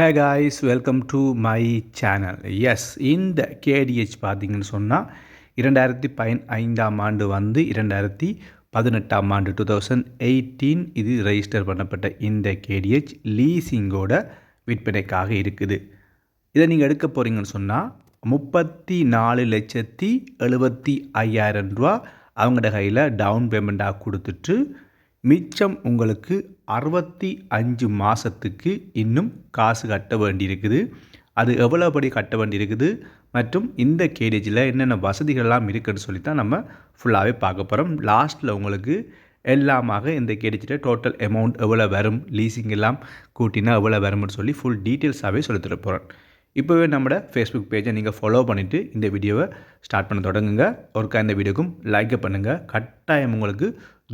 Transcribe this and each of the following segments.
Hey guys welcome to my channel yes இந்த KDH பார்த்தீங்கன்னு சொன்னால் இரண்டாயிரத்தி பயன் ஐந்தாம் ஆண்டு வந்து இரண்டாயிரத்தி பதினெட்டாம் ஆண்டு டூ தௌசண்ட் எயிட்டீன் இது ரெஜிஸ்டர் பண்ணப்பட்ட இந்த கேடிஹெச் லீசிங்கோட விற்பனைக்காக இருக்குது. இதை நீங்கள் எடுக்க போகிறீங்கன்னு சொன்னால் முப்பத்தி நாலு லட்சத்தி எழுபத்தி ஐயாயிரம் ரூபா அவங்களோட கையில் டவுன் பேமெண்ட்டாக கொடுத்துட்டு மிச்சம் உங்களுக்கு அறுபத்தி அஞ்சு மாதத்துக்கு இன்னும் காசு கட்ட வேண்டியிருக்குது. அது எவ்வளோ படி கட்ட வேண்டியிருக்குது மற்றும் இந்த கேடேஜில் என்னென்ன வசதிகள்லாம் இருக்குதுன்னு சொல்லி தான் நம்ம ஃபுல்லாகவே பார்க்க போகிறோம் லாஸ்ட்டில் உங்களுக்கு எல்லாமாக இந்த கேடிஜில் டோட்டல் அமௌண்ட் எவ்வளோ வரும் லீசிங் எல்லாம் கூட்டினா எவ்வளோ வரும்னு சொல்லி ஃபுல் டீட்டெயில்ஸாகவே சொல்லித்தர போகிறேன் இப்போவே நம்மளோட ஃபேஸ்புக் பேஜை நீங்கள் ஃபாலோ பண்ணிவிட்டு இந்த வீடியோவை ஸ்டார்ட் பண்ண தொடங்குங்க. ஒருக்கா இந்த வீடியோக்கும் லைக்கை பண்ணுங்கள் கட்டாயம் உங்களுக்கு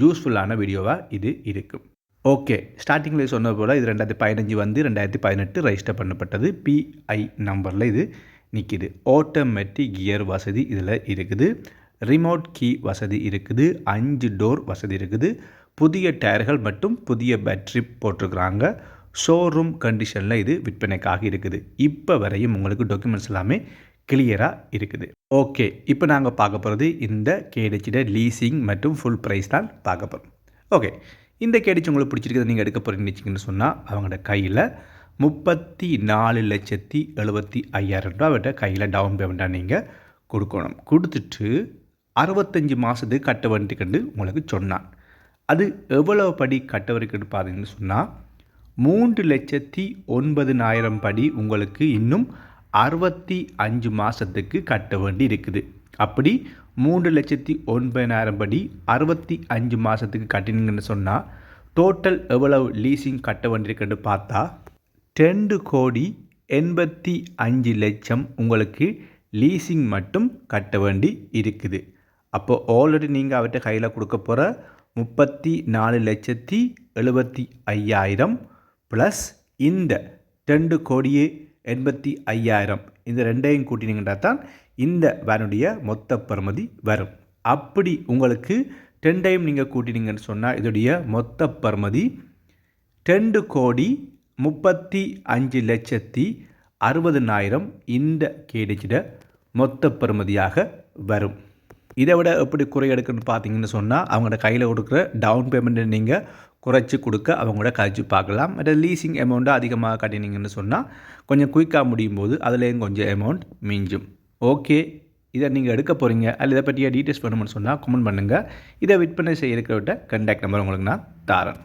யூஸ்ஃபுல்லான வீடியோவாக இது இருக்கும். ஓகே ஸ்டார்டிங்கில் சொன்னது போல் இது ரெண்டாயிரத்தி பதினஞ்சு வந்து ரெண்டாயிரத்தி பதினெட்டு ரெஜிஸ்டர் பண்ணப்பட்டது. பிஐ நம்பரில் இது நிற்கிது ஆட்டோமேட்டிக் கியர் வசதி இதில் இருக்குது. ரிமோட் கீ வசதி இருக்குது. அஞ்சு டோர் வசதி இருக்குது. புதிய டயர்கள் மற்றும் புதிய பேட்ரி போட்டிருக்கிறாங்க. ஷோரூம் கண்டிஷனில் இது விற்பனைக்காக இருக்குது. இப்போ வரையும் உங்களுக்கு டாக்குமெண்ட்ஸ் எல்லாமே கிளியராக இருக்குது. ஓகே இப்போ நாங்கள் பார்க்க போகிறது இந்த கேடிச்சிட லீசிங் மற்றும் ஃபுல் ப்ரைஸ் தான் பார்க்க போகிறோம் ஓகே இந்த கேடிச்சு உங்களுக்கு பிடிச்சிருக்கிறது நீங்கள் எடுக்க போகிறீங்கன்னு சொன்னால் அவங்களோட கையில் முப்பத்தி நாலு லட்சத்தி எழுபத்தி ஐயாயிரம் ரூபா விட்ட கையில் டவுன் பேமெண்ட்டாக நீங்கள் கொடுக்கணும். கொடுத்துட்டு அறுபத்தஞ்சி மாதத்துக்கு கட்ட வேண்டிக்கண்டு உங்களுக்கு சொன்னான். அது எவ்வளோ படி கட்ட வரைக்கும் பார்த்தீங்கன்னு சொன்னால் மூன்று லட்சத்தி ஒன்பதுனாயிரம் படி உங்களுக்கு இன்னும் அறுபத்தி அஞ்சு மாதத்துக்கு கட்ட வேண்டி இருக்குது. அப்படி மூன்று லட்சத்தி ஒன்பதாயிரம் படி அறுபத்தி அஞ்சு மாதத்துக்கு கட்டினீங்கன்னு சொன்னால் டோட்டல் எவ்வளவு லீஸிங் கட்ட வேண்டியிருக்குன்னு பார்த்தா ரெண்டு கோடி எண்பத்தி அஞ்சு லட்சம் உங்களுக்கு லீஸிங் மட்டும் கட்ட வேண்டி இருக்குது. அப்போது ஆல்ரெடி நீங்கள் அவர்கிட்ட கையில் கொடுக்க போகிற முப்பத்தி நாலு லட்சத்தி எழுபத்தி ஐயாயிரம் ப்ளஸ் இந்த ரெண்டு கோடியே எண்பத்தி ஐயாயிரம். இந்த ரெண்டையும் கூட்டினீங்கன்னா தான் இந்த வேனுடைய மொத்த பருமதி வரும். அப்படி உங்களுக்கு ரெண்டையும் நீங்கள் கூட்டினீங்கன்னு சொன்னால் இதோடைய மொத்த பருமதி ரெண்டு கோடி முப்பத்தி அஞ்சு லட்சத்தி அறுபதுனாயிரம் இந்த கேடிச்சிட மொத்த பருமதியாக வரும். இதை விட எப்படி குறை எடுக்கணும்னு பார்த்தீங்கன்னு சொன்னால் அவங்களோட கையில் கொடுக்குற டவுன் பேமெண்ட்டை நீங்கள் குறைச்சி கொடுக்க அவங்களோட கழிச்சு பார்க்கலாம். மற்ற லீசிங் அமௌண்ட்டை அதிகமாக கட்டினீங்கன்னு சொன்னால் கொஞ்சம் குயிக்காக முடியும் போது அதுலேயும் கொஞ்சம் அமௌண்ட் மிஞ்சும். ஓகே இதை நீங்கள் எடுக்க போகிறீங்க அல்ல இதை பற்றிய டீட்டெயில்ஸ் பண்ணணும்னு சொன்னால் கமெண்ட் பண்ணுங்கள் இதை விற்பனை செய்ய விட்ட கண்டாக்ட் நம்பர் உங்களுக்கு நான் தாரேன்.